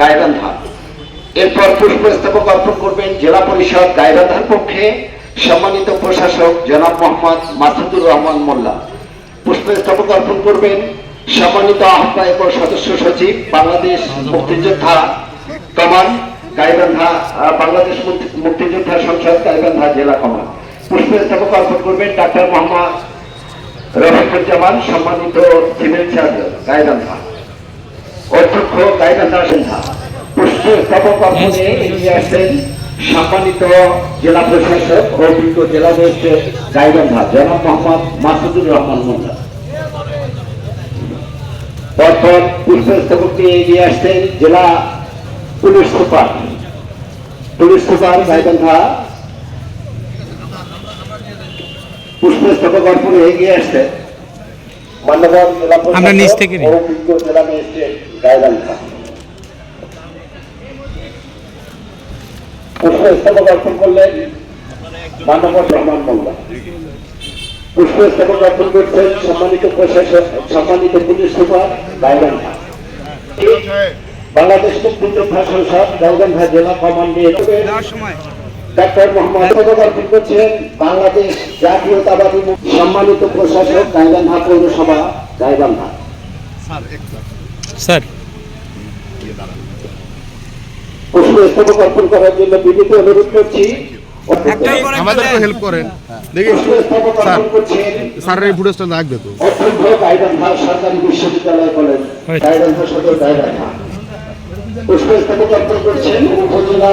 গাইবান্ধা এরপর পুষ্পস্তবক অর্পণ করবেন জেলা পরিষদ গাইবান্ধার পক্ষে সম্মানিত প্রশাসক জনাব মোহাম্মদ মাসুদুর রহমান মোল্লা। পুষ্পস্তবক অর্পণ করবেন সম্মানিত আহ্বায়ক ও সদস্য সচিব বাংলাদেশ মুক্তিযোদ্ধা কমান গাইবান্ধা বাংলাদেশ মুক্তিযোদ্ধা সংসদ গাইবান্ধা জেলা কমান পুষ্পস্তবক অর্পণ করবেন ডাক্তার মোহাম্মদ রফিকুজ্জামান, সম্মানিত সিভিল সার্জন গাইবান্ধা। অধ্যক্ষ গাইবান্ধা সন্ধ্যা পুষ্প স্তবক অর্পণে এগিয়ে আসছেন সম্মানিত জেলা প্রশাসক ও অভিজ্ঞ জেলা ম্যাজিস্ট্রেট গাইবান্ধা জনাব মোহাম্মদ মাসুদুর রহমান মোল্লা পরপর পুষ্প স্তবক নিয়ে এগিয়ে আসছেন জেলা police super. Police super Gaibandha পুষ্প স্তবক অর্পণে এগিয়ে আসছেন আমরা নিচ থেকে নিই। অর্পণ করলেন রহমান মোল্লা অর্পণ করছেন সম্মানিত প্রশাসক সম্মানিত পুলিশ সুপার বাংলাদেশ মুক্তিযোদ্ধা সংসদ গাইবান্ধা জেলা কমান্ডের ডাক্তার মোহাম্মদ করছেন বাংলাদেশ জাতীয়তাবাদী সম্মানিত প্রশাসক গাইবান্ধা পৌরসভা গাইবান্ধা। স্যার পুষ্প অর্পণ করার জন্য বিনীত অনুরোধ করছি। আমাদেরকে হেল্প করেন। দেখি স্যার স্যারের এই ফুটেজটা লাগবে তো। সরকারি বিশ্ববিদ্যালয় কলেজ হয়েছে। গাইবান্ধা সদর গাইবান্ধা। পুষ্প স্তবক অর্পণ করছেন উপজেলা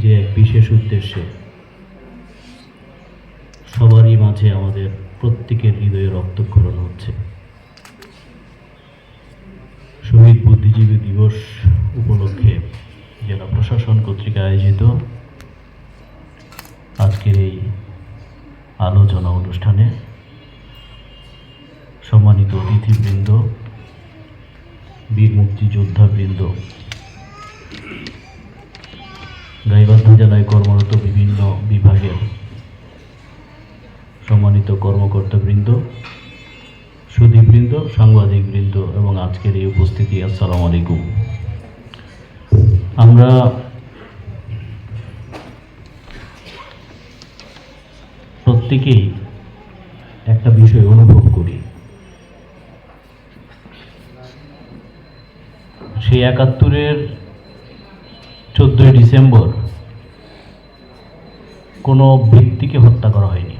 যে এক বিশেষ উদ্দেশ্যে সবারই মাঝে আমাদের প্রত্যেকের হৃদয়ে রক্তক্ষরণ হচ্ছে। শহীদ বুদ্ধিজীবী দিবস উপলক্ষে জেলা প্রশাসন কর্তৃক আয়োজিত আজকের এই আলোচনা অনুষ্ঠানে সম্মানিত অতিথিবৃন্দ, বীর মুক্তিযোদ্ধাবৃন্দ গাইবান্ধা জেলায় কর্মরত বিভিন্ন বিভাগের সম্মানিত কর্মকর্তাবৃন্দ সুদীবৃন্দ সাংবাদিকবৃন্দ এবং আজকের এই উপস্থিতি, আসসালামু আলাইকুম। আমরা প্রত্যেকেই একটা বিষয় অনুভব করি। সেই একাত্তরের চোদ্দই ডিসেম্বর কোনো ব্যক্তিকে হত্যা করা হয়নি।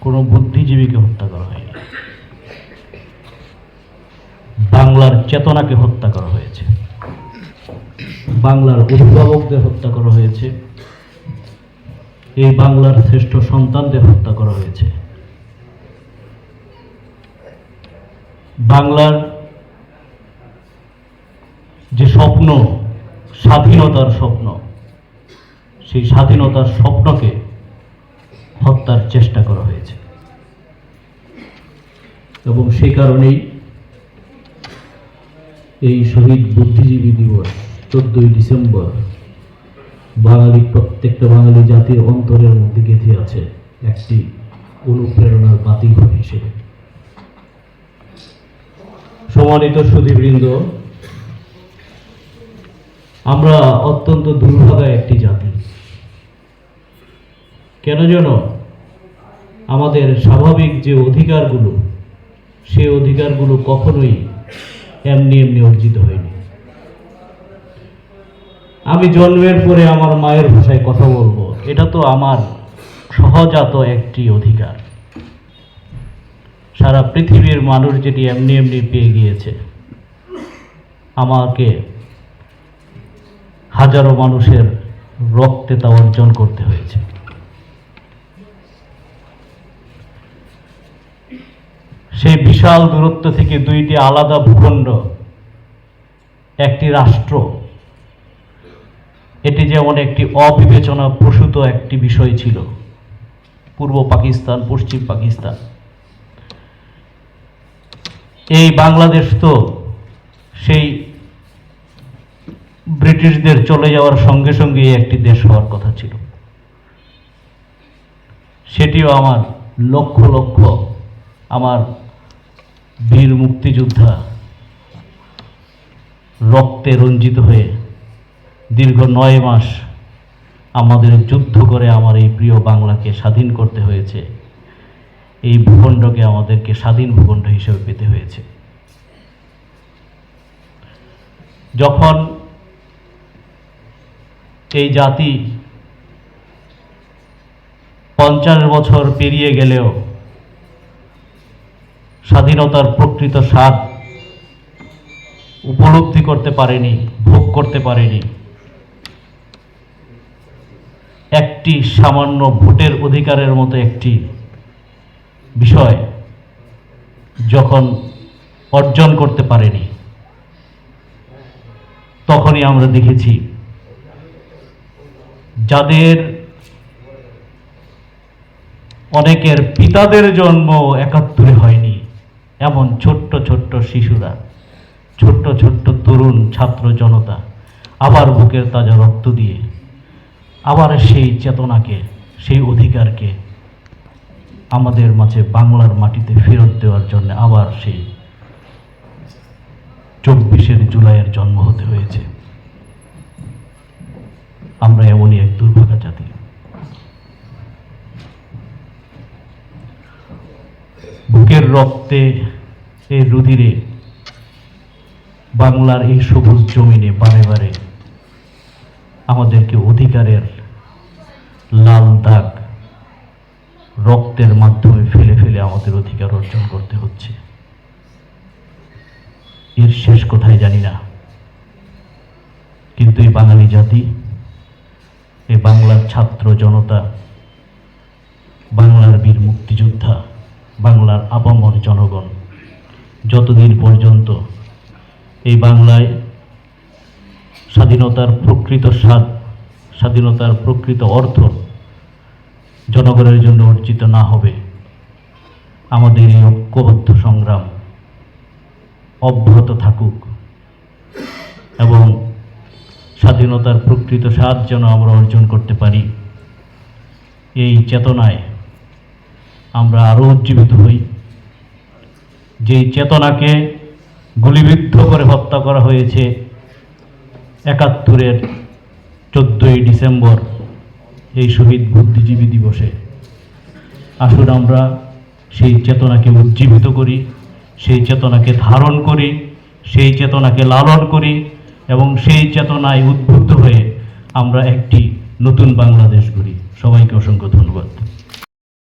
কোনো বুদ্ধিজীবীকে হত্যা করা হয়নি। বাংলার চেতনাকে হত্যা করা হয়েছে। বাংলার অভিভাবকদের হত্যা করা হয়েছে। এই বাংলার শ্রেষ্ঠ সন্তানদের হত্যা করা হয়েছে। বাংলার যে স্বপ্ন, স্বাধীনতার স্বপ্ন, সেই স্বাধীনতার স্বপ্নকে হত্যার চেষ্টা করা হয়েছে। এবং সেই কারণেই এই শহীদ বুদ্ধিজীবী দিবস, চোদ্দই ডিসেম্বর, বাঙালি, প্রত্যেকটা বাঙালি জাতির অন্তরের মধ্যে গেঁথে আছে একটি অনুপ্রেরণার বাতিঘর হিসেবে। সম্মানিত সুধীবৃন্দ আমরা অত্যন্ত দুর্ভাগা একটি জাতি। কেন যেন আমাদের স্বাভাবিক যে অধিকারগুলো, সে অধিকারগুলো কখনোই এমনি এমনি অর্জিত হয়নি। আমি জন্মের পরে আমার মায়ের ভাষায় কথা বলব। এটা তো আমার সহজাত একটি অধিকার। সারা পৃথিবীর মানুষ যেটি এমনি এমনি পেয়ে গিয়েছে, আমাকে হাজারো মানুষের রক্তে তা অর্জন করতে হয়েছে। সেই বিশাল দূরত্ব থেকে দুইটি আলাদা ভূখণ্ড, একটি রাষ্ট্র, এটি যেমন একটি অবিবেচনা প্রসূত একটি বিষয় ছিল, পূর্ব পাকিস্তান, পশ্চিম পাকিস্তান। এই বাংলাদেশ তো সেই ব্রিটিশদের চলে যাওয়ার সঙ্গে সঙ্গে একটি দেশ হওয়ার কথা ছিল। সেটিও আমার লক্ষ লক্ষ আমার বীর মুক্তিযোদ্ধা রক্তে রঞ্জিত হয়ে দীর্ঘ নয় মাস আমাদের যুদ্ধ করে আমার এই প্রিয় বাংলাকে স্বাধীন করতে হয়েছে। এই ভূখণ্ডকে আমাদেরকে স্বাধীন ভূখণ্ড হিসেবে পেতে হয়েছে। যখন এই জাতি পঞ্চাশ বছর পেরিয়ে গেলেও স্বাধীনতার প্রকৃত স্বাদ উপলব্ধি করতে পারেনি, ভোগ করতে পারেনি। একটি সামান্য ভোটের অধিকারের মতো একটি বিষয় যখন অর্জন করতে পারেনি, তখনই আমরা দেখেছি যাদের অনেকের পিতাদের জন্ম একাত্তরে হয়নি, এমন ছোট্ট ছোট্ট শিশুরা, ছোট্ট ছোট্ট তরুণ ছাত্র জনতা আবার বুকের তাজা রক্ত দিয়ে আবার সেই চেতনাকে, সেই অধিকারকে আমাদের মাঝে বাংলার মাটিতে ফেরত দেওয়ার জন্য আবার সেই চব্বিশের জুলাইয়ের জন্ম হতে হয়েছে। আমরা এক বুকের রক্তে এই রুধিরে বাংলার এই সবুজ জমিনে বারে বারে আমাদেরকে অধিকারের লাল দাগ রক্তের মাধ্যমে ফেলে ফেলে আমাদের অধিকার অর্জন করতে হচ্ছে। এর শেষ কোথায় জানি না। কিন্তু এই বাঙালি জাতি এই বাংলার ছাত্র জনতা, বাংলার বীর মুক্তিযোদ্ধা, বাংলার আপামর জনগণ, যতদিন পর্যন্ত এই বাংলায় স্বাধীনতার প্রকৃত স্বাদ, স্বাধীনতার প্রকৃত অর্থ জনগণের জন্য অর্জিত না হবে, আমাদের এই ঐক্যবদ্ধ সংগ্রাম অব্যাহত থাকুক এবং স্বাধীনতার প্রকৃত স্বাদ যেন আমরা অর্জন করতে পারি। এই চেতনায় আমরা আরও উজ্জীবিত হই। যেই চেতনাকে গুলিবিদ্ধ করে হত্যা করা হয়েছে একাত্তরের চোদ্দোই ডিসেম্বর এই শহীদ বুদ্ধিজীবী দিবসে। আসুন আমরা সেই চেতনাকে উজ্জীবিত করি, সেই চেতনাকে ধারণ করি, সেই চেতনাকে লালন করি এবং সেই চেতনায় উদ্বুদ্ধ হয়ে আমরা একটি নতুন বাংলাদেশ গড়ি। সবাইকে অসংখ্য ধন্যবাদ।